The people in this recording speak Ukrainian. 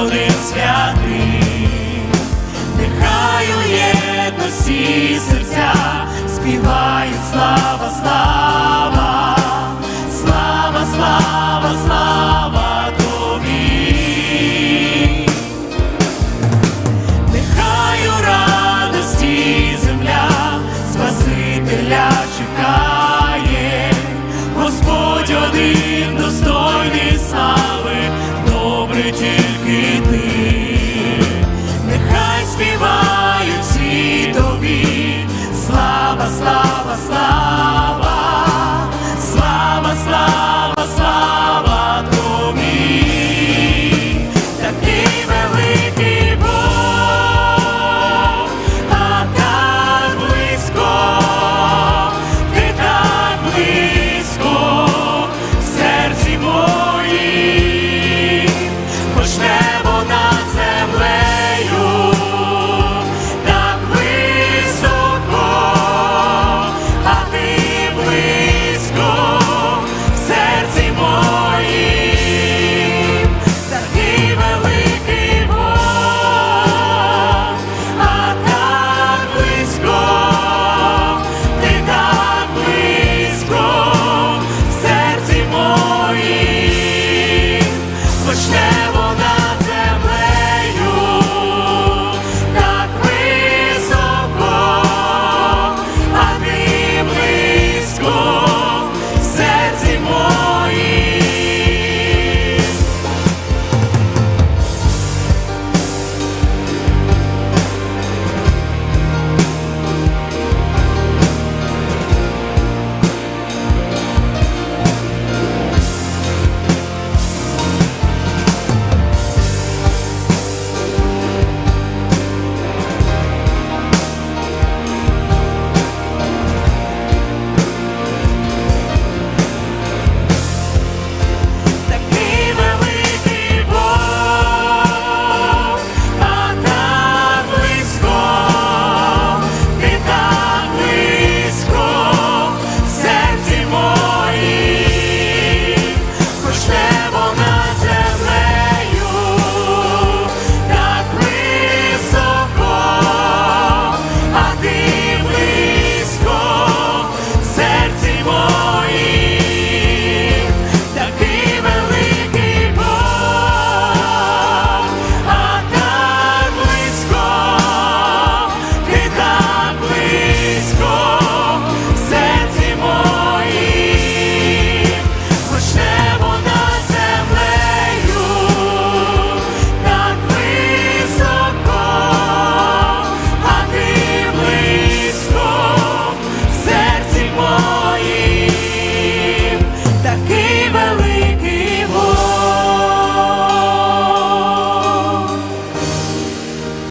Господи святий, нехай у єдності серця співає, слава, слава, слава, слава, слава тобі, нехай у радості земля Спасителя чекає, Господь один достойний сам.